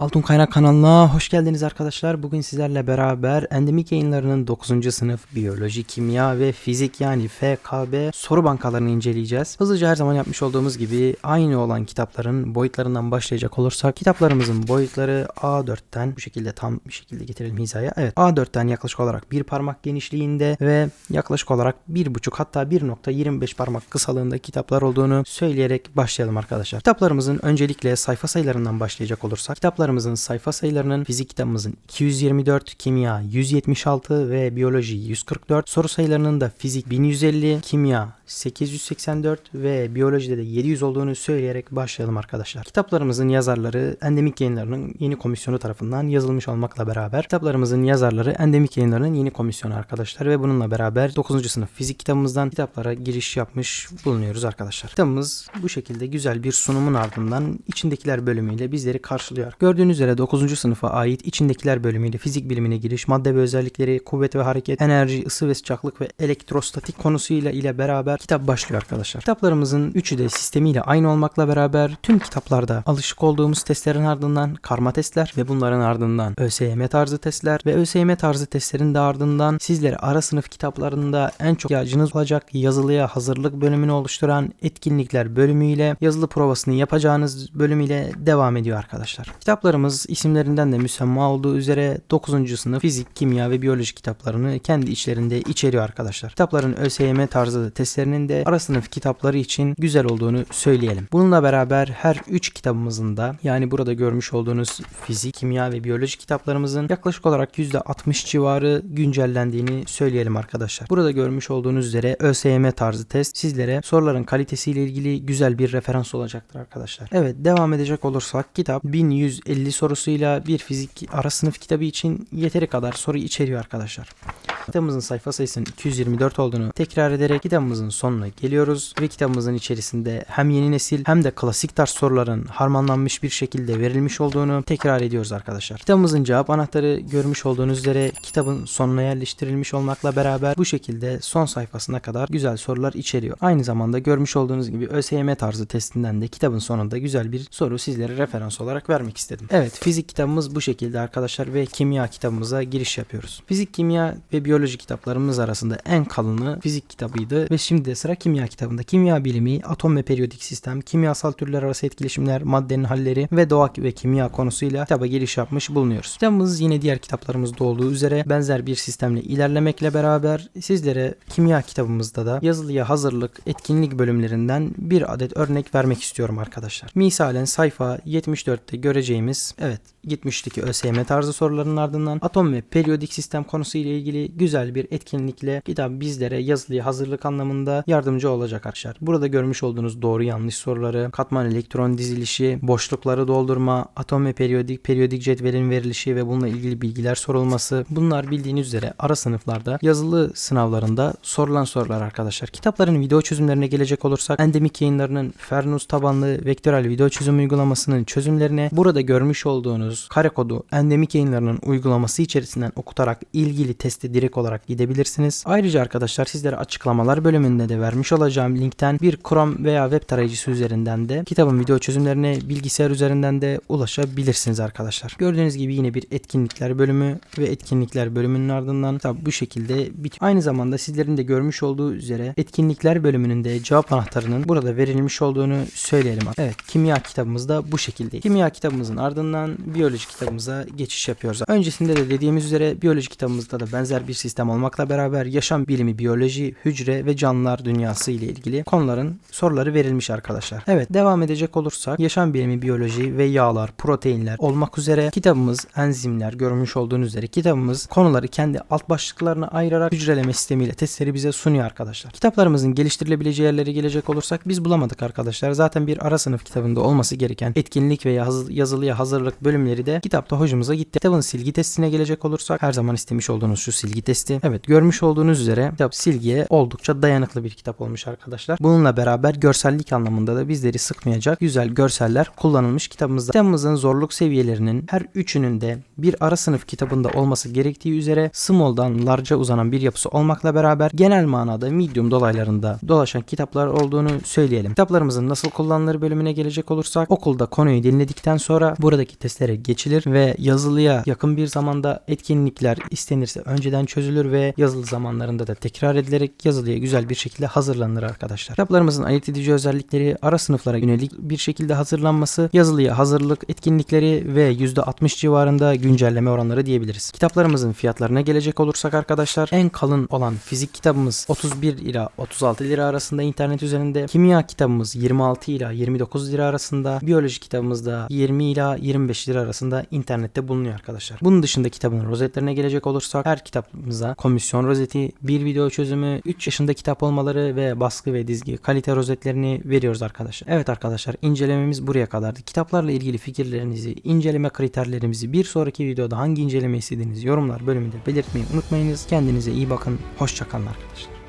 Altın Kaynak kanalına hoş geldiniz arkadaşlar. Bugün sizlerle beraber endemik yayınlarının 9. sınıf biyoloji, kimya ve fizik yani FKB soru bankalarını inceleyeceğiz. Hızlıca her zaman yapmış olduğumuz gibi aynı olan kitapların boyutlarından başlayacak olursak kitaplarımızın boyutları A4'ten bu şekilde tam bir şekilde getirelim hizaya. Evet A4'ten yaklaşık olarak bir parmak genişliğinde ve yaklaşık olarak 1,5 hatta 1.25 parmak kısalığında kitaplar olduğunu söyleyerek başlayalım arkadaşlar. Kitaplarımızın öncelikle sayfa sayılarından başlayacak olursak kitaplarımızın sayfa sayılarının fizik kitabımızın 224, kimya 176 ve biyoloji 144, soru sayılarının da fizik 1150, kimya 884 ve biyolojide de 700 olduğunu söyleyerek başlayalım arkadaşlar. Kitaplarımızın yazarları Endemik Yayınları'nın yeni komisyonu tarafından yazılmış olmakla beraber kitaplarımızın yazarları Endemik Yayınları'nın yeni komisyonu arkadaşlar ve bununla beraber 9. sınıf fizik kitabımızdan kitaplara giriş yapmış bulunuyoruz arkadaşlar. Kitabımız bu şekilde güzel bir sunumun ardından içindekiler bölümüyle bizleri karşılıyor. Gördüğünüz üzere 9. sınıfa ait içindekiler bölümüyle fizik bilimine giriş, madde ve özellikleri, kuvvet ve hareket, enerji, ısı ve sıcaklık ve elektrostatik konusuyla ile beraber kitap başlıyor arkadaşlar. Kitaplarımızın üçü de sistemiyle aynı olmakla beraber tüm kitaplarda alışık olduğumuz testlerin ardından karma testler ve bunların ardından ÖSYM tarzı testler ve ÖSYM tarzı testlerin de ardından sizlere ara sınıf kitaplarında en çok ihtiyacınız olacak yazılıya hazırlık bölümünü oluşturan etkinlikler bölümüyle yazılı provasını yapacağınız bölümüyle devam ediyor arkadaşlar. Kitaplarımız isimlerinden de müsemma olduğu üzere 9. sınıf fizik, kimya ve biyoloji kitaplarını kendi içlerinde içeriyor arkadaşlar. Kitapların ÖSYM tarzı testlerinin de ara sınıf kitapları için güzel olduğunu söyleyelim. Bununla beraber her 3 kitabımızın da yani burada görmüş olduğunuz fizik, kimya ve biyoloji kitaplarımızın yaklaşık olarak %60 civarı güncellendiğini söyleyelim arkadaşlar. Burada görmüş olduğunuz üzere ÖSYM tarzı test sizlere soruların kalitesiyle ilgili güzel bir referans olacaktır arkadaşlar. Evet devam edecek olursak kitap 1150 sorusuyla bir fizik ara sınıf kitabı için yeteri kadar soru içeriyor arkadaşlar. Kitabımızın sayfa sayısının 224 olduğunu tekrar ederek kitabımızın sonuna geliyoruz ve kitabımızın içerisinde hem yeni nesil hem de klasik tarz soruların harmanlanmış bir şekilde verilmiş olduğunu tekrar ediyoruz arkadaşlar. Kitabımızın cevap anahtarı görmüş olduğunuz üzere kitabın sonuna yerleştirilmiş olmakla beraber bu şekilde son sayfasına kadar güzel sorular içeriyor. Aynı zamanda görmüş olduğunuz gibi ÖSYM tarzı testinden de kitabın sonunda güzel bir soru sizlere referans olarak vermek istedim. Evet fizik kitabımız bu şekilde arkadaşlar ve kimya kitabımıza giriş yapıyoruz. Fizik, kimya ve biyoloji kitaplarımız arasında en kalını fizik kitabıydı ve şimdi de sıra kimya kitabında. Kimya bilimi, atom ve periyodik sistem, kimyasal türler arası etkileşimler, maddenin halleri ve doğa ve kimya konusuyla kitaba giriş yapmış bulunuyoruz. Kitabımız yine diğer kitaplarımızda olduğu üzere benzer bir sistemle ilerlemekle beraber sizlere kimya kitabımızda da yazılıya hazırlık etkinlik bölümlerinden bir adet örnek vermek istiyorum arkadaşlar. Misalen sayfa 74'te göreceğimiz evet gitmişteki ÖSYM tarzı soruların ardından atom ve periyodik sistem konusu ile ilgili güzel bir etkinlikle kitap bizlere yazılıya hazırlık anlamında yardımcı olacak arkadaşlar. Burada görmüş olduğunuz doğru yanlış soruları, katman elektron dizilişi, boşlukları doldurma, atom ve periyodik, periyodik cetvelin verilişi ve bununla ilgili bilgiler sorulması bunlar bildiğiniz üzere ara sınıflarda yazılı sınavlarında sorulan sorular arkadaşlar. Kitapların video çözümlerine gelecek olursak endemik yayınlarının Fernus tabanlı vektörel video çözüm uygulamasının çözümlerine burada görmüş olduğunuz kare kodu endemik yayınlarının uygulaması içerisinden okutarak ilgili testi direkt olarak gidebilirsiniz. Ayrıca arkadaşlar sizlere açıklamalar bölümünde de vermiş olacağım linkten bir Chrome veya web tarayıcısı üzerinden de kitabın video çözümlerine bilgisayar üzerinden de ulaşabilirsiniz arkadaşlar. Gördüğünüz gibi yine bir etkinlikler bölümü ve etkinlikler bölümünün ardından tabi bu şekilde bitiyor. Aynı zamanda sizlerin de görmüş olduğu üzere etkinlikler bölümünün de cevap anahtarının burada verilmiş olduğunu söyleyelim. Evet kimya kitabımız da bu şekilde. Kimya kitabımızın ardından biyoloji kitabımıza geçiş yapıyoruz. Öncesinde de dediğimiz üzere biyoloji kitabımızda da benzer bir sistem olmakla beraber yaşam bilimi, biyoloji, hücre ve canlılar dünyası ile ilgili konuların soruları verilmiş arkadaşlar. Evet devam edecek olursak yaşam bilimi, biyoloji ve yağlar, proteinler olmak üzere kitabımız enzimler görmüş olduğunuz üzere kitabımız konuları kendi alt başlıklarına ayırarak hücreleme sistemiyle testleri bize sunuyor arkadaşlar. Kitaplarımızın geliştirilebileceği yerlere gelecek olursak biz bulamadık arkadaşlar. Zaten bir ara sınıf kitabında olması gereken etkinlik ve yaz- yazılıya hazırlık bölümleri de kitapta hoşumuza gitti. Kitabın silgi testine gelecek olursak her zaman istemiş olduğunuz şu silgi testi. Evet görmüş olduğunuz üzere kitap silgiye oldukça dayanıklı bir kitap olmuş arkadaşlar. Bununla beraber görsellik anlamında da bizleri sıkmayacak güzel görseller kullanılmış kitabımızda. Kitabımızın zorluk seviyelerinin her üçünün de bir ara sınıf kitabında olması gerektiği üzere small'dan large'a uzanan bir yapısı olmakla beraber genel manada medium dolaylarında dolaşan kitaplar olduğunu söyleyelim. Kitaplarımızın nasıl kullanılır bölümüne gelecek olursak okulda konuyu dinledikten sonra buradaki testlere geçilir ve yazılıya yakın bir zamanda etkinlikler istenirse önceden çözülür ve yazılı zamanlarında da tekrar edilerek yazılıya güzel bir şekilde hazırlanır arkadaşlar. Kitaplarımızın ayırt edici özellikleri ara sınıflara yönelik bir şekilde hazırlanması, yazılıya hazırlık etkinlikleri ve %60 civarında güncelleme oranları diyebiliriz. Kitaplarımızın fiyatlarına gelecek olursak arkadaşlar en kalın olan fizik kitabımız 31 ila 36 lira arasında internet üzerinde. Kimya kitabımız 26 ila 29 lira arasında. Biyoloji kitabımız da 20 ila 25 lira arasında internette bulunuyor arkadaşlar. Bunun dışında kitabın rozetlerine gelecek olursak her kitabımıza komisyon rozeti, bir video çözümü, 3 yaşında kitap olmaları ve baskı ve dizgi kalite rozetlerini veriyoruz arkadaşlar. Evet arkadaşlar incelememiz buraya kadardı. Kitaplarla ilgili fikirlerinizi, inceleme kriterlerimizi bir sonraki videoda hangi inceleme istediğiniz yorumlar bölümünde belirtmeyi unutmayınız. Kendinize iyi bakın. Hoşçakalın arkadaşlar.